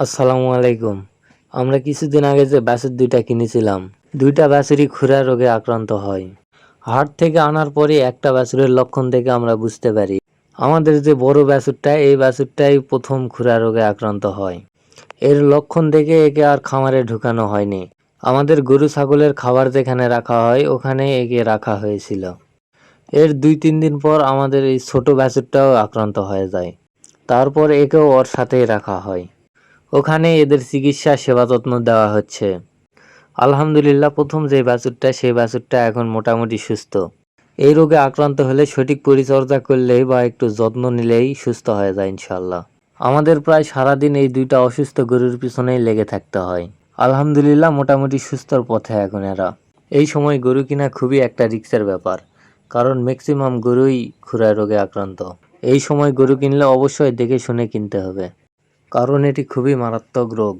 আসসালামু আলাইকুম। আমরা কিছুদিন আগে যে বাছুর দুইটা কিনেছিলাম, দুইটা বাছুরই খুরা রোগে আক্রান্ত হয়। হাট থেকে আনার পরে একটা বাছুরের লক্ষণ থেকে আমরা বুঝতে পারি। আমাদের যে বড় বাছুরটা এই বাছুরটাই প্রথম খুরা রোগে আক্রান্ত হয়। এর লক্ষণ দেখে একে আর খামারে ঢুকানো হয়নি। আমাদের গরু ছাগলের খাবার যেখানে রাখা হয় ওখানে একে রাখা হয়েছিল। এর দুই তিন দিন পর আমাদের এই ছোট বাছুরটাও আক্রান্ত হয়ে যায়। তারপর একেও ওর সাথেই রাখা হয়। ওখানে এদের চিকিৎসা, সেবা যত্ন দেওয়া হচ্ছে। আলহামদুলিল্লাহ, প্রথম যে বাছুরটা, সেই বাছুরটা এখন মোটামুটি সুস্থ। এই রোগে আক্রান্ত হলে সঠিক পরিচর্যা করলেই বা একটু যত্ন নিলেই সুস্থ হয়ে যায় ইনশাল্লাহ আমাদের প্রায় সারাদিন এই দুইটা অসুস্থ গরুর পিছনেই লেগে থাকতে হয়। আলহামদুলিল্লাহ, মোটামুটি সুস্থর পথে এখন এরা। এই সময় গরু কিনা খুবই একটা রিক্সের ব্যাপার, কারণ ম্যাক্সিমাম গরুই খুরা রোগে আক্রান্ত। এই সময় গরু কিনলে অবশ্যই দেখে শুনে কিনতে হবে। কারণ এটি খুবই মারাত্মক রোগ।